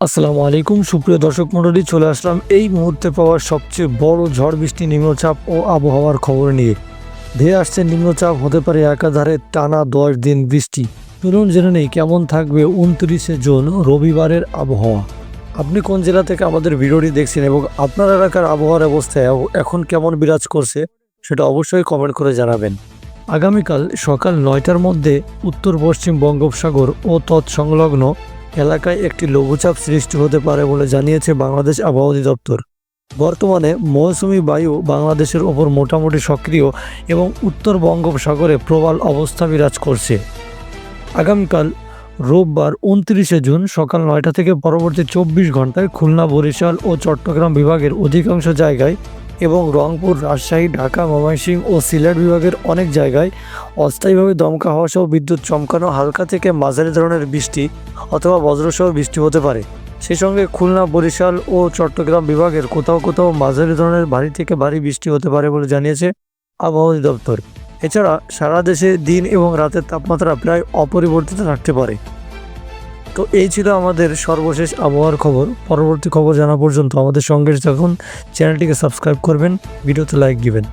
আসসালামু আলাইকুম, সুপ্রিয় দর্শক মণ্ডলী, চলে আসলাম এই মুহূর্তে পাওয়া সবচেয়ে বড় ঝড় বৃষ্টি নিম্নচাপ ও আবহাওয়ার খবর নিয়ে। ধেয়ে আসছে নিম্নচাপ, হতে পারে একাধারে টানা দশ দিন বৃষ্টি। চলুন জেনে নেই কেমন থাকবে উনত্রিশে জুন, রবিবারের আবহাওয়া। আপনি কোন জেলা থেকে আমাদের ভিডিওটি দেখছেন এবং আপনার এলাকার আবহাওয়ার অবস্থা এ- এখন কেমন বিরাজ করছে, সেটা অবশ্যই কমেন্ট করে জানাবেন। আগামীকাল সকাল নয়টার মধ্যে উত্তর পশ্চিম বঙ্গোপসাগর ও তৎসংলগ্ন এলাকায় একটি লঘুচাপ সৃষ্টি হতে পারে বলে জানিয়েছে বাংলাদেশ আবহাওয়া অধিদপ্তর। বর্তমানে মৌসুমি বায়ু বাংলাদেশের ওপর মোটামুটি সক্রিয় এবং উত্তর বঙ্গোপসাগরে প্রবল অবস্থা বিরাজ করছে। আগামীকাল রোববার উনত্রিশে জুন সকাল নয়টা থেকে পরবর্তী চব্বিশ ঘন্টায় খুলনা, বরিশাল ও চট্টগ্রাম বিভাগের অধিকাংশ জায়গায় এবং রংপুর, রাজশাহী, ঢাকা, ময়মনসিংহ ও সিলেট বিভাগের অনেক জায়গায় অস্থায়ীভাবে দমকা হওয়া সহ বিদ্যুৎ চমকানো হালকা থেকে মাঝারি ধরনের বৃষ্টি অথবা বজ্রসহ বৃষ্টি হতে পারে। সেই সঙ্গে খুলনা, বরিশাল ও চট্টগ্রাম বিভাগের কোথাও কোথাও মাঝারি ধরনের ভারী থেকে ভারী বৃষ্টি হতে পারে বলে জানিয়েছে আবহাওয়া অধিদপ্তর। এছাড়া সারা দেশে দিন এবং রাতের তাপমাত্রা প্রায় অপরিবর্তিত থাকতে পারে। তো এই ছিল আমাদের সর্বশেষ আবহাওয়ার খবর। পরবর্তী খবর জানা পর্যন্ত আমাদের সঙ্গে থাকুন। চ্যানেলটিকে সাবস্ক্রাইব করবেন, ভিডিওতে লাইক দিবেন।